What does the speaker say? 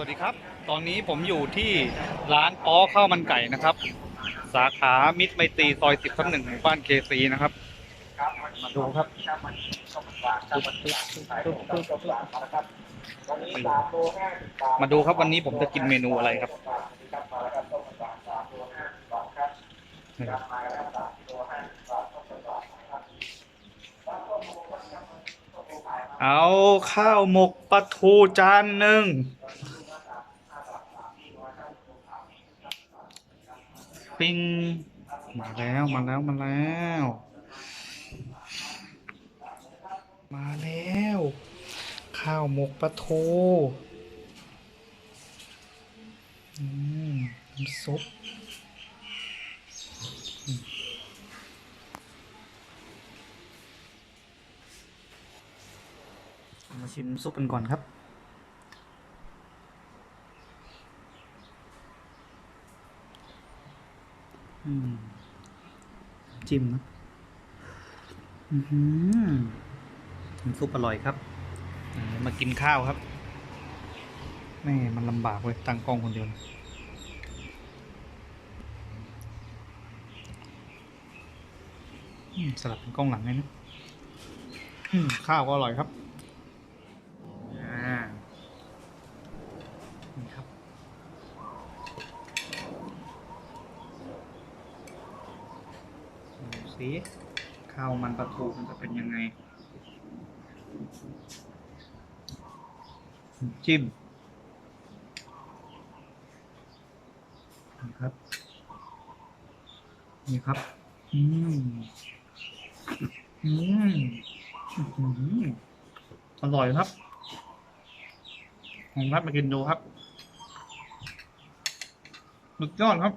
สวัสดีครับ ตอนนี้ผมอยู่ที่ร้านป้อข้าวมันไก่นะครับ สาขามิตรไมตรีซอยสิบทับหนึ่งหมู่บ้านเคซีนะครับ มาดูครับมาดูครับวันนี้ผมจะกินเมนูอะไรครับเอาข้าวหมกปลาทูจานหนึ่ง ปิ้งมาแล้วมาแล้วมาแล้ว มาแล้ว ข้าวหมกปลาทูอืมน้ำซุปอืมมาชิมซุปกันก่อนครับ อืม จิ้มนะอือหือน้ำซุปอร่อยครับอ่ามากินข้าวครับ แม่มันลำบากเลยตั้งกล้องคนเดียวนะอืมสลับเป็นกล้องหลังเลยนะอืมข้าวก็อร่อยครับ อ่า นี่ครับ ดู สิข้าวมันปลาทูมันจะเป็นยังไง จิ้มนี่ครับ นี่ครับ อืม อืมอื้อร่อยครับลองรับมากินดูครับสุดยอดครับ